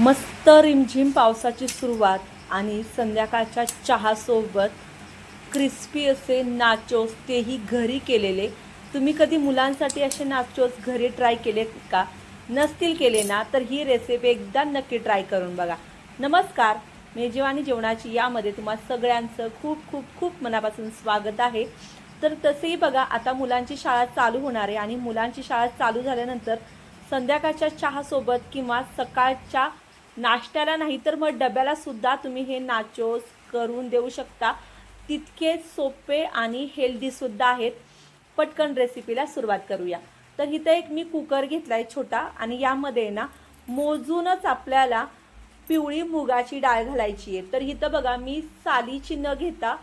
मस्त रिमझिम पावसाची सुरुवात आणि संध्याकाळच्या चहासोबत क्रिस्पी असे नाचोस तेही घरी केलेले. तुम्ही कधी मुलांसाठी असे नाचोस घरी ट्राय केलेत का? नसतील केले ना तर ही रेसिपी एकदा नक्की ट्राय करून बघा. नमस्कार मेजेवानी जेवणाची यामध्ये तुम्हा सगळ्यांचं खूप खूप खूप मनापासून स्वागत आहे. तर तसेही बघा आता मुलांची शाळा चालू होणार आहे आणि मुलांची शाळा चालू झाल्यानंतर संध्याकाळच्या चहासोबत किंवा सकाळच्या नाश्त्याला नाही तर मग डब्याला सुद्धा तुम्ही हे नाचोस करून देऊ शकता. तितकेच सोपे आणि हेल्दीसुद्धा आहेत. पटकन रेसिपीला सुरुवात करूया. तर इथं एक मी कुकर घेतला आहे छोटा आणि यामध्ये ना मोजूनच आपल्याला पिवळी मुगाची डाळ घालायची आहे. तर इथं बघा मी सालीची न घेता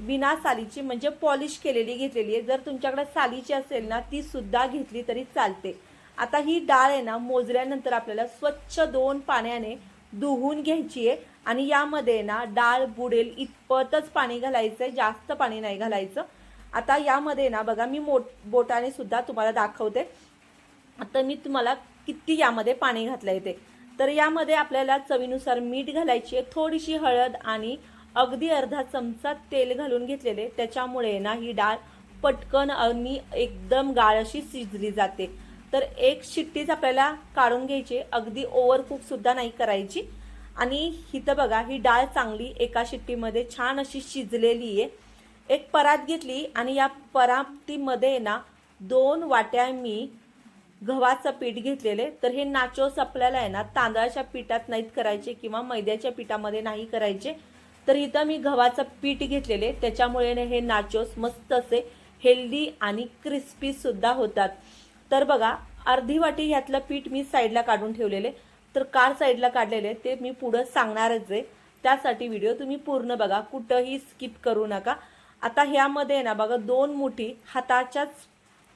बिना सालीची म्हणजे पॉलिश केलेली घेतलेली आहे. जर तुमच्याकडे सालीची असेल ना ती सुद्धा घेतली तरी चालते. आता ही डाळ आहे ना मोजल्यानंतर आपल्याला स्वच्छ दोन पाण्याने धुवून घ्यायची आहे आणि यामध्ये ना डाळ बुडेल इतपतच पाणी घालायचं आहे जास्त पाणी नाही घालायचं. आता यामध्ये ना बघा मी मोट बोटाने सुद्धा तुम्हाला दाखवते. आता मी तुम्हाला किती यामध्ये पाणी घातलं आहे ते. तर यामध्ये आपल्याला चवीनुसार मीठ घालायची आहे थोडीशी हळद आणि अगदी अर्धा चमचा तेल घालून घेतलेले. त्याच्यामुळे ना ही डाळ पटकन आणि एकदम गाळ अशी शिजली जाते. तर एक शिट्टीच आपल्याला काढून घ्यायची अगदी ओव्हरकुक सुद्धा नाही करायची. आणि इथं बघा ही डाळ चांगली एका शिट्टीमध्ये छान अशी शिजलेली आहे. एक परात घेतली आणि या परातीमध्ये ना दोन वाट्या मी गव्हाचं पीठ घेतलेले. तर हे नाचोस आपल्याला आहे ना तांदळाच्या पिठात नाहीत करायचे किंवा मैद्याच्या पिठामध्ये नाही करायचे. तर इथं मी गव्हाचं पीठ घेतलेले. त्याच्यामुळे ना हे नाचोस मस्त असे हेल्दी आणि क्रिस्पी सुद्धा होतात. तर बघा अर्धी वाटी ह्यातलं पीठ मी साईडला काढून ठेवलेले. तर कार साईडला काढलेले ते मी पुढं सांगणारच आहे. त्यासाठी व्हिडिओ तुम्ही पूर्ण बघा कुठंही स्किप करू नका. आता ह्यामध्ये ना बघा दोन मुठी हाताच्याच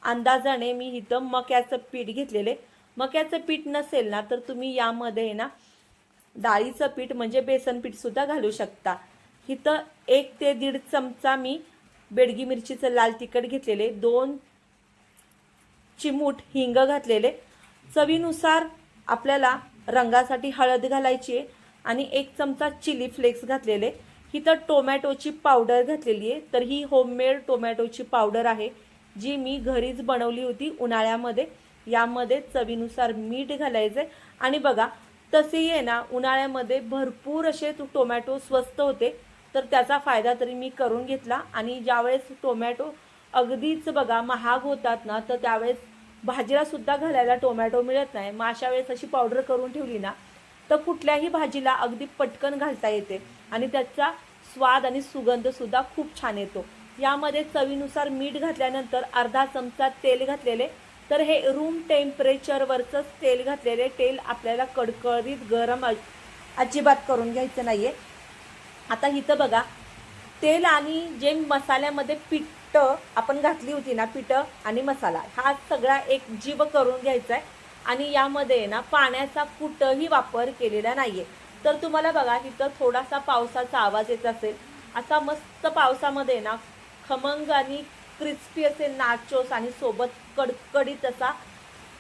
अंदाजाने मी इथं मक्याचं पीठ घेतलेले. मक्याचं पीठ नसेल ना तर तुम्ही यामध्ये ना डाळीचं पीठ म्हणजे बेसन पीठ सुद्धा घालू शकता. इथं एक ते दीड चमचा मी बेडगी मिरचीचं लाल तिखट घेतलेले दोन चिमूट हिंग घातलेले. चवीनुसार आपल्याला रंगासाठी हळद घालायची आहे आणि एक चमचा चिली फ्लेक्स घातलेले. ही तर टोमॅटोची पावडर घातलेली आहे. तर ही होममेड टोमॅटोची पावडर आहे जी मी घरीच बनवली होती उन्हाळ्यामध्ये. यामध्ये चवीनुसार मीठ घालायचं. आहे आणि बघा तसेही आहे ना उन्हाळ्यामध्ये भरपूर असे टोमॅटो स्वस्त होते. तर त्याचा फायदा तरी मी करून घेतला. आणि ज्यावेळेस टोमॅटो अगदीच बघा महाग होतात ना तर त्यावेळेस भाजीला सुद्धा घालायला टोमॅटो मिळत नाही. मग अशा वेळेस अशी पावडर करून ठेवली ना तर कुठल्याही भाजीला अगदी पटकन घालता येते आणि त्याचा स्वाद आणि सुगंध सुद्धा खूप छान येतो. यामध्ये चवीनुसार मीठ घातल्यानंतर अर्धा चमचा तेल घातलेले तर हे रूम टेम्परेचरवरचंच तेल घातलेले तेल आपल्याला कडकडीत गरम अजिबात करून घ्यायचं नाही आहे आता इथं बघा तेल आणि जे मसाल्यामध्ये पीठ आपण घातली होती ना पिठं आणि मसाला हा सगळा एक जीव करून घ्यायचा आहे आणि यामध्ये ना पाण्याचा कुठंही वापर केलेला नाही आहे तर तुम्हाला बघा इथं थोडासा पावसाचा आवाज येत असेल. असा मस्त पावसामध्ये ना खमंग आणि क्रिस्पी असे नाचोस आणि सोबत कडकडीत असा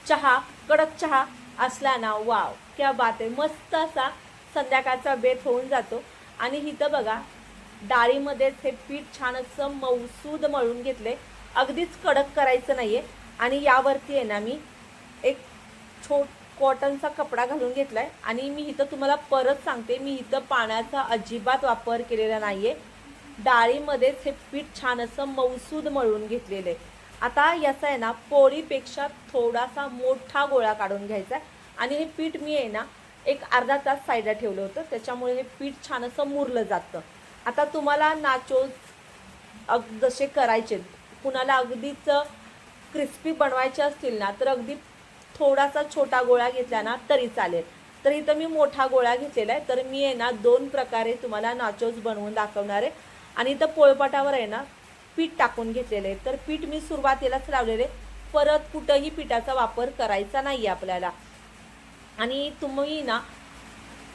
चहा कडक चहा असला ना वाव क्या बात आहे. मस्त असा संध्याकाळचा बेत होऊन जातो. आणि इथं बघा डाळीमध्येच हे पीठ छान असं मौसूद मळून घेतले. अगदीच कडक करायचं नाहीये. आणि यावरती आहे ना मी एक छोट कॉटनचा कपडा घालून घेतलाय. आणि मी इथं तुम्हाला परत सांगते मी इथं पाण्याचा अजिबात वापर केलेला नाहीये. डाळीमध्येच हे पीठ छान असं मौसूद मळून घेतलेलं आहे. आता याचा आहे ना पोळीपेक्षा थोडासा मोठा गोळा काढून घ्यायचा आहे. आणि हे पीठ मी आहे ना एक अर्धा तास साईडला ठेवलं होतं. त्याच्यामुळे हे पीठ छान असं मुरलं जातं. आता तुम्हाला नाचोज अग जसे करायचे कुणाला अगदीच क्रिस्पी बनवायचे असतील ना तर अगदी थोडासा छोटा गोळा घेतला ना तरी चालेल. तर इथं मी मोठा गोळा घेतलेला आहे. तर मी आहे ना दोन प्रकारे तुम्हाला नाचोज बनवून दाखवणार आहे. आणि इथं पोळपाटावर आहे ना पीठ टाकून घेतलेलं आहे. तर पीठ मी सुरुवातीलाच लावलेले परत कुठंही पिठाचा वापर करायचा नाही आपल्याला. आणि तुम्ही ना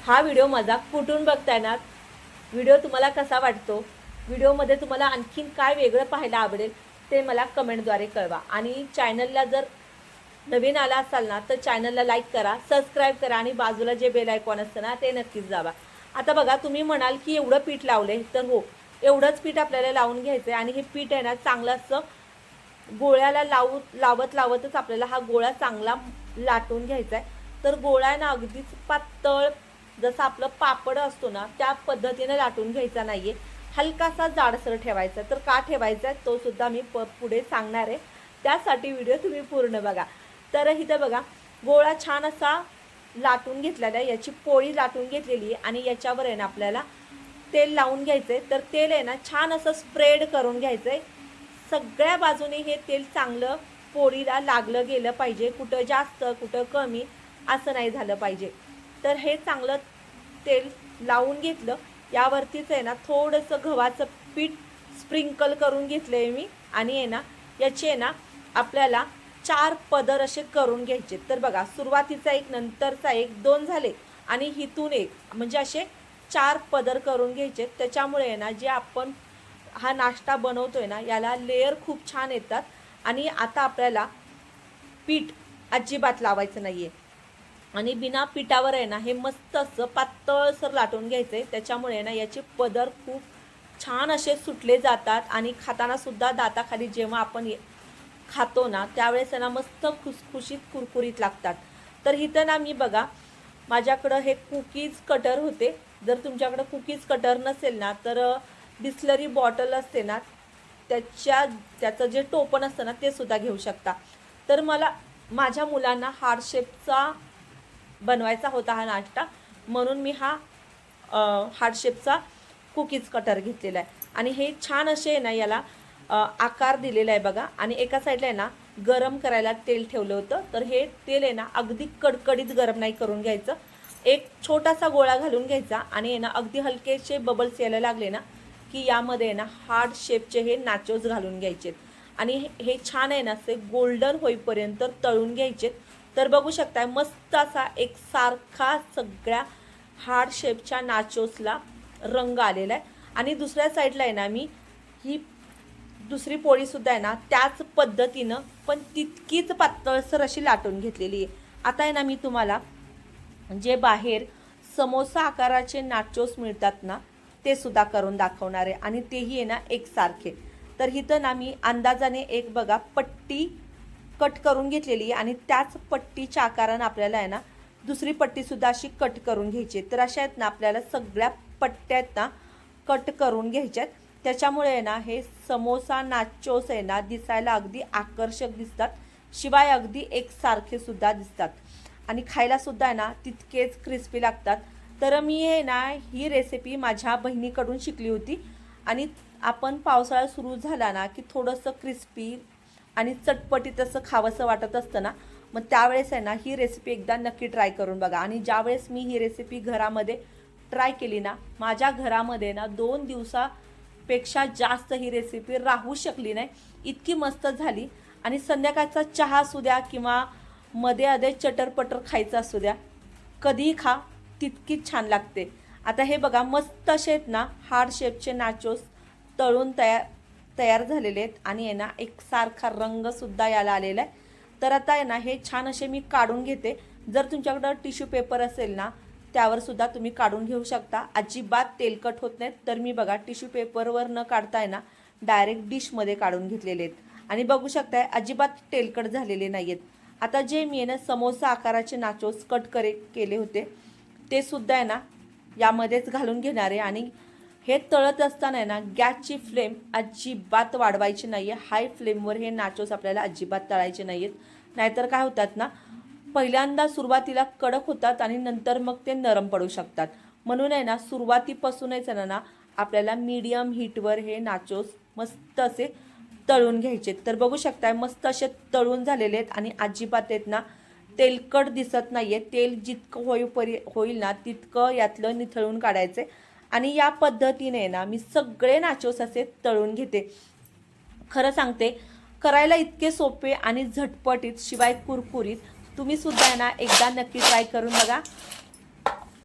हा व्हिडिओ माझा कुठून बघताय ना व्हिडिओ तुम्हाला कसा वाटतो? व्हिडिओमध्ये तुम्हाला आणखीन काय वेगळं पाहायला आवडेल ते मला कमेंटद्वारे कळवा. आणि चॅनलला जर नवीन आला असाल ना तर चॅनलला लाईक करा सबस्क्राईब करा आणि बाजूला जे बेल आयकॉन असतं ना ते नक्कीच जावा आता बघा तुम्ही म्हणाल की एवढं पीठ लावले तर हो एवढंच पीठ आपल्याला लावून घ्यायचं आहे आणि हे पीठ आहे ना चांगलं असं गोळ्याला लावू लावत लावतच आपल्याला हा गोळा चांगला लाटून घ्यायचा आहे तर गोळा आहे ना अगदीच पातळ जसं आपलं पापड असतो ना त्या पद्धतीने लाटून घ्यायचा नाही आहे हलकासा जाडसर ठेवायचा. तर का ठेवायचा? आहे तो सुद्धा मी प पुढे सांगणार आहे. त्यासाठी व्हिडिओ तुम्ही पूर्ण बघा. तर इथं बघा गोळा छान असा लाटून घेतलेला आहे. याची पोळी लाटून घेतलेली आहे आणि याच्यावर आहे ना आपल्याला तेल लावून घ्यायचं आहे तर तेल आहे ना छान असं स्प्रेड करून घ्यायचं आहे सगळ्या बाजूने हे तेल चांगलं पोळीला लागलं गेलं पाहिजे. कुठं जास्त कुठं कमी असं नाही झालं पाहिजे. तर हे चांगलं तेल लावून घेतलं. यावरतीच आहे ना थोडंसं गव्हाचं पीठ स्प्रिंकल करून घेतलं आहे मी. आणि आहे ना याचे आहे ना आपल्याला चार पदर असे करून घ्यायचे. तर बघा सुरुवातीचा एक नंतरचा एक दोन झाले. आणि हिथून एक म्हणजे असे चार पदर करून घ्यायचे. त्याच्यामुळे आहे ना जे आपण हा नाश्ता बनवतोय ना याला लेअर खूप छान येतात. आणि आता आपल्याला पीठ अजिबात लावायचं नाही आहे आणि बिना पिठावर आहे ना हे मस्त असं पातळसर लाटून घ्यायचं आहे त्याच्यामुळे आहे ना याचे पदर खूप छान असे सुटले जातात आणि खातानासुद्धा दाताखाली जेव्हा आपण ये- खातो ना त्यावेळेस आहे ना मस्त खुसखुशीत कुरकुरीत लागतात. तर इथं ना मी बघा माझ्याकडं हे कुकीज कटर होते. जर तुमच्याकडं कुकीज कटर नसेल ना तर बिस्लरी बॉटल असते ना त्याच्या त्याचं जे टोपण असतं ना ते सुद्धा घेऊ शकता. तर मला माझ्या मुलांना हार्ड शेपचा बनवायचा होता हा नाश्ता. म्हणून मी हा हार्डशेपचा कुकीज कटर घेतलेला आहे. आणि हे छान असे आहे ना याला आकार दिलेला आहे बघा. आणि एका साईडला आहे ना गरम करायला तेल ठेवलं होतं. तर हे तेल आहे ना अगदी कडकडीत गरम नाही करून घ्यायचं. एक छोटासा गोळा घालून घ्यायचा. आणि आहे ना अगदी हलकेसे बबल्स यायला लागले ना की यामध्ये आहे ना हार्ड शेपचे हे नाचोज घालून घ्यायचे आणि हे- हे छान आहे ना असे गोल्डन होईपर्यंत तळून घ्यायचेत. तर बघू शकताय मस्त असा एक सारखा सगळ्या हार्ड शेपच्या नाचोसला रंग आलेला आहे. आणि दुसऱ्या साईडला आहे ना मी ही दुसरी पोळीसुद्धा आहे ना त्याच पद्धतीनं पण तितकीच पातळसर अशी लाटून घेतलेली आहे. आता आहे ना मी तुम्हाला जे बाहेर समोसा आकाराचे नाचोस मिळतात ना ते सुद्धा करून दाखवणार आहे. आणि तेही आहे ना एकसारखे. तर इथं ना मी अंदाजाने एक बघा पट्टी कट करून घेतलेली आणि त्याच पट्टीच्या आकारानं आपल्याला आहे ना दुसरी पट्टीसुद्धा अशी कट करून घ्यायची आहे. तर अशा आहेत ना आपल्याला सगळ्या पट्ट्या आहेत ना कट करून घ्यायच्यात त्याच्यामुळे आहे ना हे समोसा नाचोस आहे ना दिसायला अगदी आकर्षक दिसतात. शिवाय अगदी एकसारखे सुद्धा दिसतात. आणि खायला सुद्धा आहे ना तितकेच क्रिस्पी लागतात. तर मी आहे ना ही रेसिपी माझ्या बहिणीकडून शिकली होती. आणि आपण पावसाळा सुरू झाला ना की थोडंसं क्रिस्पी आणि चटपटीत असं खावंसं वाटत असतं ना मग त्यावेळेस आहे ना ही रेसिपी एकदा नक्की ट्राय करून बघा. आणि ज्यावेळेस मी ही रेसिपी घरामध्ये ट्राय केली ना माझ्या घरामध्ये ना दोन दिवसापेक्षा जास्त ही रेसिपी राहू शकली नाही. इतकी मस्त झाली. आणि संध्याकाळचा चहा असू द्या किंवा मध्ये अधे चटरपटर खायचं असू द्या कधीही खा तितकीच छान लागते. आता हे बघा मस्त असे आहेत ना हार्ड शेपचे नाचोस तळून तयार तयार झालेले आहेत आणि आहे ना एकसारखा रंगसुद्धा याला आलेला आहे. तर आता आहे ना हे छान असे मी काढून घेते. जर तुमच्याकडं टिश्यू पेपर असेल ना त्यावर सुद्धा तुम्ही काढून घेऊ शकता. अजिबात तेलकट होत नाहीत तर मी बघा टिश्यू पेपरवर न काढताय ना डायरेक्ट डिशमध्ये काढून घेतलेले आहेत. आणि बघू शकताय अजिबात तेलकट झालेले नाही आहेत आता जे मी आहे ना समोसा आकाराचे नाचोस कट करे केले होते ते सुद्धा आहे ना यामध्येच घालून घेणार आहे. आणि हे तळत असताना आहे ना गॅसची फ्लेम अजिबात वाढवायची नाही आहे हाय फ्लेमवर हे नाचोस आपल्याला अजिबात तळायचे नाही आहेत नाहीतर काय होतात ना पहिल्यांदा सुरुवातीला कडक होतात आणि नंतर मग ते नरम पडू शकतात. म्हणून आहे ना सुरुवातीपासूनच आहे ना आपल्याला मीडियम हीटवर हे नाचोस मस्त असे तळून घ्यायचे. तर बघू शकताय मस्त असे तळून झालेले आहेत आणि अजिबात आहेत ना तेलकट दिसत नाही आहे तेल जितकं होईपरी होईल ना तितकं यातलं निथळून काढायचं. आणि या पद्धतीने ना मी सगळे नाचोस असे तळून घेते. खरं सांगते करायला इतके सोपे आणि झटपटीत शिवाय कुरकुरीत तुम्ही सुद्धा आहे ना एकदा नक्की ट्राय करून बघा.